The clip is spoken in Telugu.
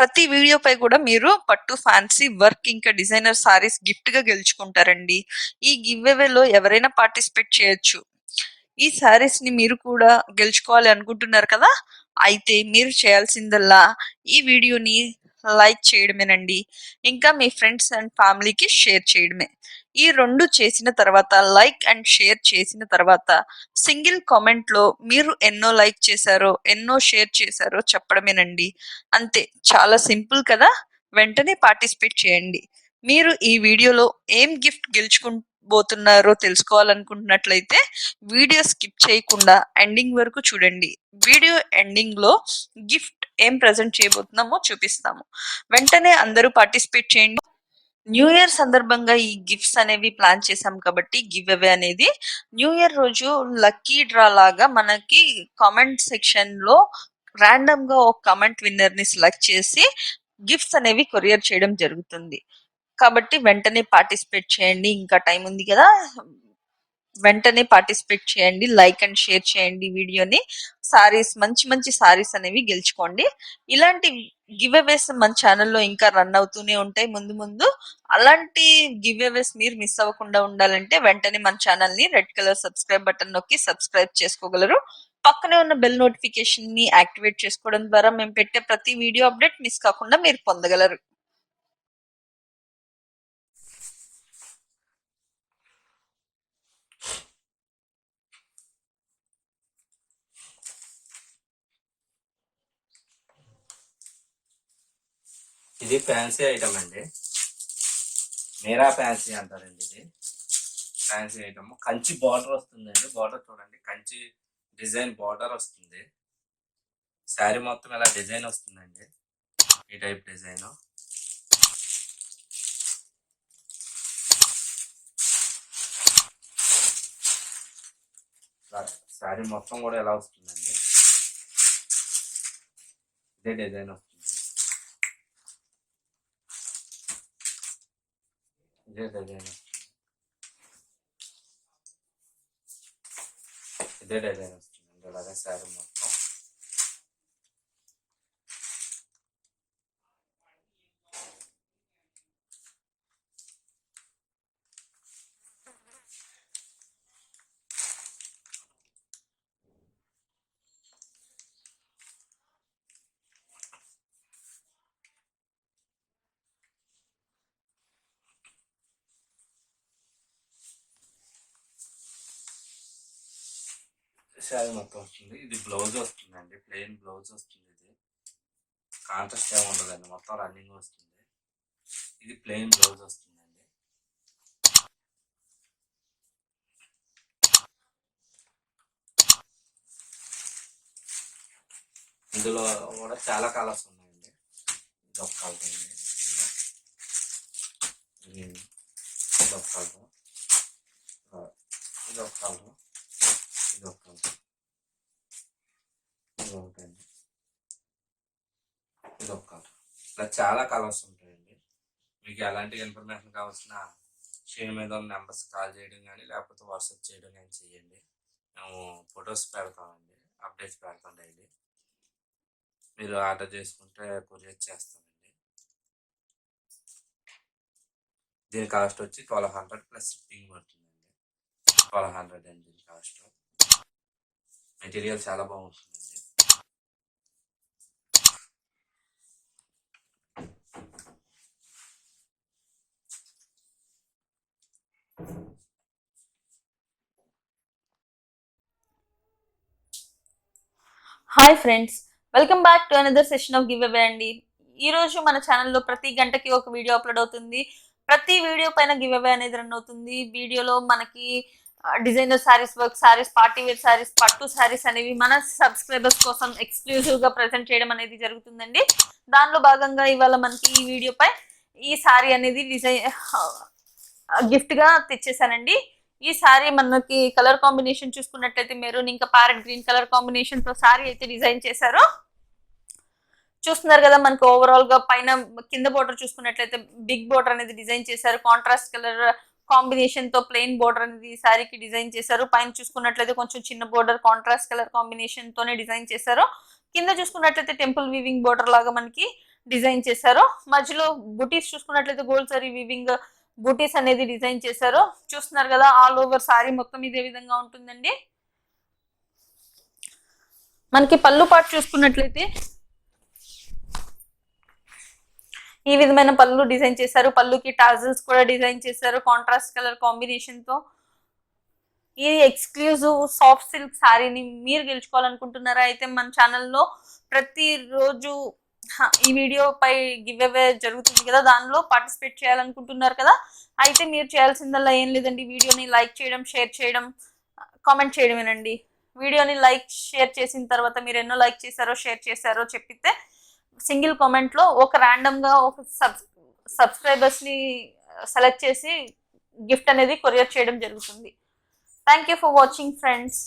ప్రతి వీడియో పై కూడా మీరు పట్టు ఫ్యాన్సీ వర్క్ ఇంకా డిజైనర్ సారీస్ గిఫ్ట్గా గెలుచుకుంటారండి. ఈ గివ్ అవేలో ఎవరైనా పార్టిసిపేట్ చేయొచ్చు. ఈ సారీస్ని మీరు కూడా గెలుచుకోవాలి అనుకుంటున్నారు కదా? అయితే మీరు చేయాల్సిందల్లా ఈ వీడియోని లైక్ చేయడమేనండి. ఇంకా మీ ఫ్రెండ్స్ అండ్ ఫ్యామిలీకి షేర్ చేయడమే. ఈ రెండు చేసిన తర్వాత లైక్ అండ్ షేర్ చేసిన తర్వాత సింగిల్ కామెంట్లో మీరు ఎన్నో లైక్ చేశారో ఎన్నో షేర్ చేశారో చెప్పడమేనండి. అంతే చాలా సింపుల్ కదా? వెంటనే పార్టిసిపేట్ చేయండి. మీరు ఈ వీడియోలో ఏం గిఫ్ట్ గెలుచుకోబోతున్నారో తెలుసుకోవాలనుకుంటున్నట్లయితే వీడియో స్కిప్ చేయకుండా ఎండింగ్ వరకు చూడండి. వీడియో ఎండింగ్లో గిఫ్ట్ ఏం ప్రజెంట్ చేయబోతున్నామో చూపిస్తాము. వెంటనే అందరూ పార్టిసిపేట్ చేయండి. న్యూ ఇయర్ సందర్భంగా ఈ గిఫ్ట్స్ అనేవి ప్లాన్ చేసాం కాబట్టి గివ్ అవే అనేది న్యూ ఇయర్ రోజు లక్కీ డ్రా లాగా మనకి కామెంట్ సెక్షన్లో ర్యాండమ్గా ఒక కామెంట్ విన్నర్ని సెలెక్ట్ చేసి గిఫ్ట్స్ అనేవి కొరియర్ చేయడం జరుగుతుంది. కాబట్టి వెంటనే పార్టిసిపేట్ చేయండి. ఇంకా టైం ఉంది కదా. వెంటనే పార్టిసిపేట్ చేయండి లైక్ అండ్ షేర్ చేయండి వీడియోని. సారీస్ మంచి మంచి సారీస్ అనేవి గెలుచుకోండి. ఇలాంటి గివ్ అవేస్ మన ఛానల్లో ఇంకా రన్ అవుతూనే ఉంటాయి ముందు ముందు. అలాంటి గివ్ అవేస్ మీరు మిస్ అవ్వకుండా ఉండాలంటే వెంటనే మన ఛానల్ని రెడ్ కలర్ సబ్స్క్రైబ్ బటన్ నొక్కి సబ్స్క్రైబ్ చేసుకోగలరు. పక్కనే ఉన్న బెల్ నోటిఫికేషన్ని యాక్టివేట్ చేసుకోవడం ద్వారా మేము పెట్టే ప్రతి వీడియో అప్డేట్ మిస్ కాకుండా మీరు పొందగలరు. ఇది ఫ్యాన్సీ ఐటమ్ అండి. మీరా ఫ్యాన్సీ అంటారండి ఇది. ఫ్యాన్సీ ఐటమ్ కంచి బార్డర్ వస్తుందండి. బార్డర్ చూడండి. కంచి డిజైన్ బార్డర్ వస్తుంది. శారీ మొత్తం ఇలా డిజైన్ వస్తుందండి. ఈ టైప్ డిజైన్ శారీ మొత్తం కూడా ఎలా వస్తుందండి? ఇదే డిజైన్ వస్తుంది. ఇదే డిజైన్ వస్తుంది ఇదే డిజైన్ వస్తుందండి ఇలాగే శారీ మొత్తం శారీ మొత్తం వస్తుంది ఇది బ్లౌజ్ వస్తుందండి. ప్లెయిన్ బ్లౌజ్ వస్తుంది ఇది. కాంట్రాస్ట్ ఏమి ఉండదండి. మొత్తం రన్నింగ్ వస్తుంది. ఇది ప్లెయిన్ బ్లౌజ్ వస్తుందండి. ఇందులో కూడా చాలా కలర్స్ ఉన్నాయండి. ఇది ఒక కలర్ ఇది. ఇది ఒక కలర్. ఇది ఒక కలర్. ఇది ఒక ఇది ఒకటండి ఇది ఒక కలర్ ఇలా చాలా కలర్స్ ఉంటాయండి. మీకు ఎలాంటి ఇన్ఫర్మేషన్ కావాల్సిన స్క్రీన్ మీద ఉన్న నెంబర్స్ కాల్ చేయడం కానీ లేకపోతే వాట్సాప్ చేయడం కానీ చేయండి. మేము ఫొటోస్ పెడతామండి. అప్డేట్స్ పెడతాం డైలీ. మీరు ఆర్డర్ చేసుకుంటే కొరియర్ చేస్తామండి. దీని కాస్ట్ వచ్చి ట్వెల్వ్ హండ్రెడ్ ప్లస్ షిప్పింగ్ పడుతుందండి. ట్వెల్వ్ హండ్రెడ్ అండి. మెటీరియల్ చాలా బాగుంటుంది hi friends welcome back to another session of giveaway అండి. ఈరోజు మన ఛానల్లో ప్రతి గంటకి ఒక వీడియో అప్లోడ్ అవుతుంది. ప్రతి వీడియో పైన గివ్ అవే అనేది రన్ అవుతుంది. వీడియోలో మనకి designer saris work saris party wear saris పట్టు శారీస్ అనేవి మన సబ్స్క్రైబర్స్ కోసం ఎక్స్క్లూజివ్గా ప్రజెంట్ చేయడం అనేది జరుగుతుందండి. దానిలో భాగంగా ఇవాళ మనకి ఈ వీడియోపై ఈ శారీ అనేది డిజైన్ గిఫ్ట్గా తెచ్చేసానండి ఈ శారీ మనకి కలర్ కాంబినేషన్ చూసుకున్నట్లయితే మెరూన్ ఇంకా ప్యారెట్ గ్రీన్ కలర్ కాంబినేషన్తో శారీ అయితే డిజైన్ చేశారు. చూస్తున్నారు కదా మనకి ఓవరాల్గా పైన కింద బోర్డర్ చూసుకున్నట్లయితే బిగ్ బోర్డర్ అనేది డిజైన్ చేశారు. కాంట్రాస్ట్ కలర్ కాంబినేషన్తో ప్లెయిన్ బోర్డర్ అనేది ఈ శారీకి డిజైన్ చేశారు. పైన చూసుకున్నట్లయితే కొంచెం చిన్న బోర్డర్ కాంట్రాస్ట్ కలర్ కాంబినేషన్ తోనే డిజైన్ చేశారు. కింద చూసుకున్నట్లయితే టెంపుల్ వీవింగ్ బోర్డర్ లాగా మనకి డిజైన్ చేశారు. మధ్యలో బుటీస్ చూసుకున్నట్లయితే గోల్డ్ సారీ వీవింగ్ బూటీస్ అనేది డిజైన్ చేశారు. చూస్తున్నారు కదా ఆల్ ఓవర్ సారీ మొత్తం ఇదే విధంగా ఉంటుందండి. మనకి పళ్ళు పాటు చూసుకున్నట్లయితే ఈ విధమైన పళ్ళు డిజైన్ చేశారు. పళ్ళుకి టాజిల్స్ కూడా డిజైన్ చేశారు. కాంట్రాస్ట్ కలర్ కాంబినేషన్తో. ఈ ఎక్స్క్లూజివ్ సాఫ్ట్ సిల్క్ శారీని మీరు గెలుచుకోవాలనుకుంటున్నారా? అయితే మన ఛానల్లో ప్రతిరోజు ఈ వీడియో పై గివ్ అవే జరుగుతుంది కదా? దానిలో పార్టిసిపేట్ చేయాలనుకుంటున్నారు కదా? అయితే మీరు చేయాల్సిందల్లా ఏం లేదండి. వీడియోని లైక్ చేయడం షేర్ చేయడం కామెంట్ చేయడమేనండి. వీడియోని లైక్ షేర్ చేసిన తర్వాత మీరు ఎన్నో లైక్ చేశారో షేర్ చేశారో చెప్పితే సింగిల్ కామెంట్లో ఒక ర్యాండమ్గా ఒక సబ్స్క్రైబర్స్ సబ్స్క్రైబర్స్ని సెలెక్ట్ చేసి గిఫ్ట్ అనేది కొరియర్ చేయడం జరుగుతుంది. Thank you for watching friends